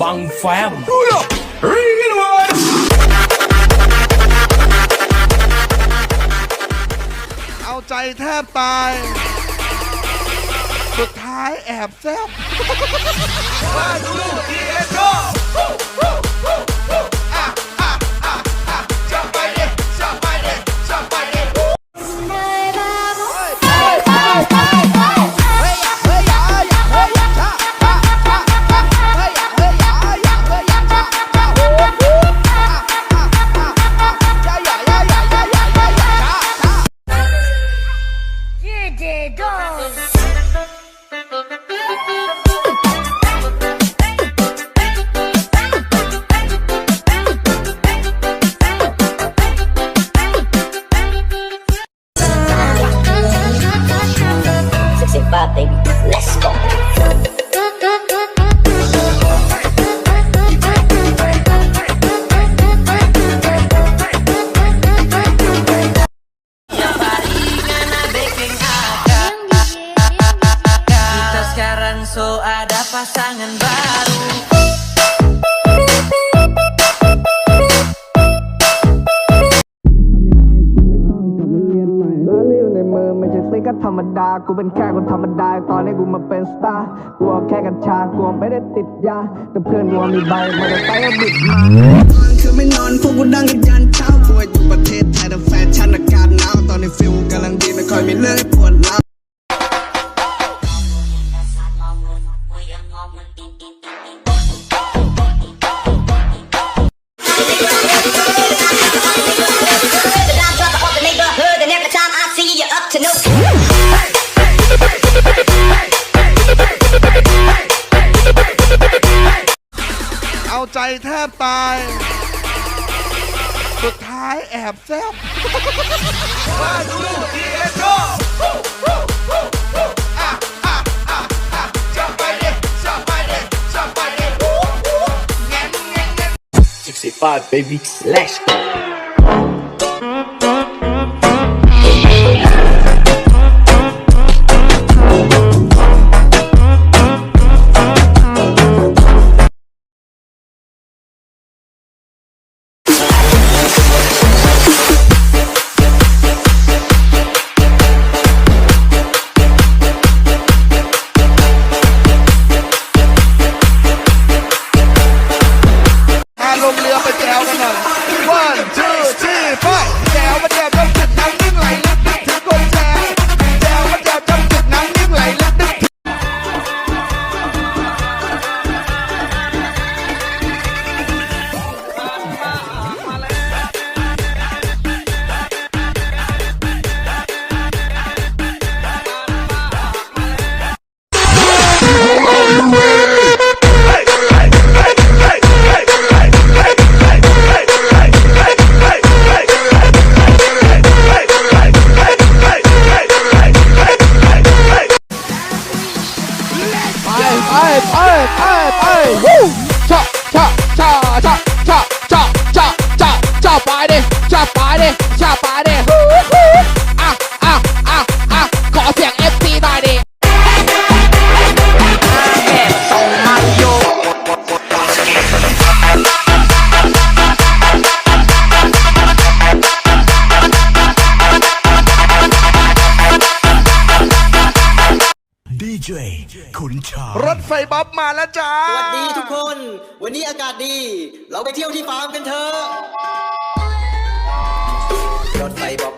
บังแฟมเอาใจแทบตาย สุดท้ายแอบแซบ it goes. Bye, baby. Let's go. So ada pasangan baru ตอนนี้อยู่ในมือไม่ใช่ซิกธรรมดา กูเป็นแค่คนธรรมดา ตอนนี้กูมาเป็นสตาร์ กูเอาแค่กัญชา กูไม่ได้ติดยา แต่เพื่อนกูมีใบมอเตอร์ไซค์ก็บิดมาคือไม่นอนพวกกูดังกันยันเช้าป่วยอยู่ประเทศไทยแต่ ใจแทบตาย สุดท้ายแอบแซบ65 baby let's go จขุนชารถไฟบ๊อบมาแล้วจ้า สวัสดีทุกคน วันนี้อากาศดี เราไปเที่ยวที่ฟาร์มกันเถอะ รถไฟบ๊อบ